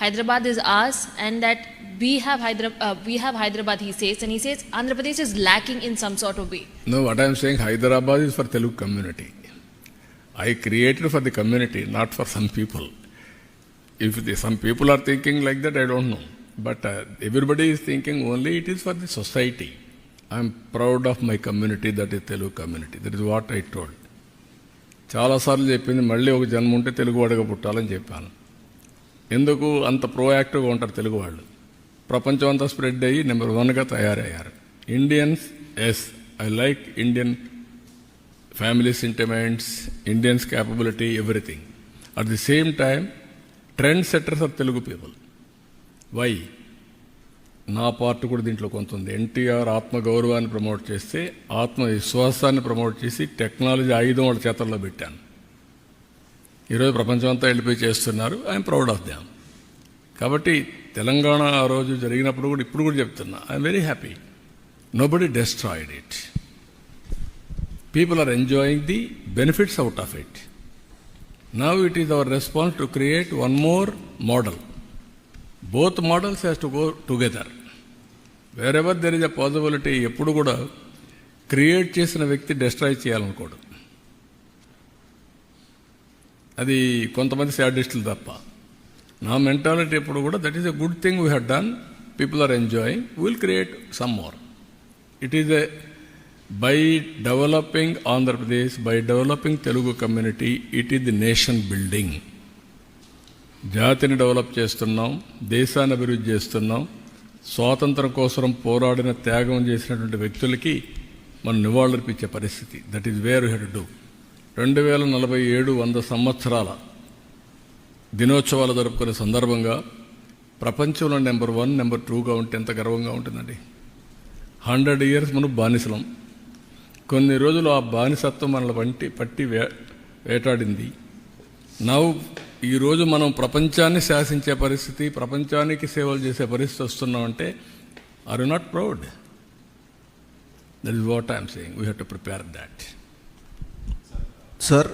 Hyderabad is ours and that we have Hyderabad, uh, we have Hyderabad, he says, and he says Andhra Pradesh is lacking in some sort of way. No, what I am saying, Hyderabad is for Telugu community. I created for the community, not for some people. If the, some people are thinking like that, I don't know. But uh, everybody is thinking only it is for the society. I am proud of my community, that is Telugu community. That is what I told. చాలాసార్లు చెప్పింది మళ్ళీ ఒక జన్మ ఉంటే తెలుగు వాడిగా పుట్టాలని చెప్పాను ఎందుకు అంత ప్రోయాక్టివ్గా ఉంటారు తెలుగు వాళ్ళు? ప్రపంచం అంతా స్ప్రెడ్ అయ్యి నెంబర్ వన్గా తయారయ్యారు. Indians yes I like Indian family sentiments Indians capability everything at the same time trend setters of Telugu people why నా పార్ట్ కూడా దీంట్లో కొంత ఉంది. ఎన్టీఆర్ ఆత్మగౌరవాన్ని ప్రమోట్ చేస్తే ఆత్మవిశ్వాసాన్ని ప్రమోట్ చేసి టెక్నాలజీ ఆయుధం వాళ్ళ చేతల్లో పెట్టాను. ఈరోజు ప్రపంచం అంతా వెళ్ళిపోయి చేస్తున్నారు. ఐఎమ్ ప్రౌడ్ ఆఫ్ దామ్ కాబట్టి తెలంగాణ ఆ రోజు జరిగినప్పుడు కూడా ఇప్పుడు కూడా చెప్తున్నా. I'm very happy nobody destroyed it people are enjoying the benefits out of it now it is our response to create one more model both models has to go together wherever ever there is a possibility ఎప్పుడు కూడా create చేసిన వ్యక్తి destroy చేయాలనుకోడు. అది కొంతమంది శాడిస్టులు తప్ప. నా మెంటాలిటీ ఎప్పుడు కూడా that is a good thing we had done people are enjoying will create some more it is a by developing Andhra Pradesh by developing Telugu community it is the nation building జాతిని డెవలప్ చేస్తున్నాం దేశాన్ని అభివృద్ధి చేస్తున్నాం స్వాతంత్రం కోసం పోరాడిన త్యాగం చేసినటువంటి వ్యక్తులకి మనం నివాళులర్పించే పరిస్థితి. That is where had to రెండు వేల నలభై ఏడు వంద సంవత్సరాల దినోత్సవాలు జరుపుకునే సందర్భంగా ప్రపంచంలో నెంబర్ వన్ నెంబర్ టూగా ఉంటే ఎంత గర్వంగా ఉంటుందండి. హండ్రెడ్ ఇయర్స్ మనం బానిసలం. కొన్ని రోజులు ఆ బానిసత్వం మనల్ని వంటి పట్టి వే వేటాడింది. నవ్వు ఈరోజు మనం ప్రపంచాన్ని శాసించే పరిస్థితి ప్రపంచానికి సేవలు చేసే పరిస్థితి వస్తున్నామంటే are you not proud that is what I'm saying we have to prepare that Sir,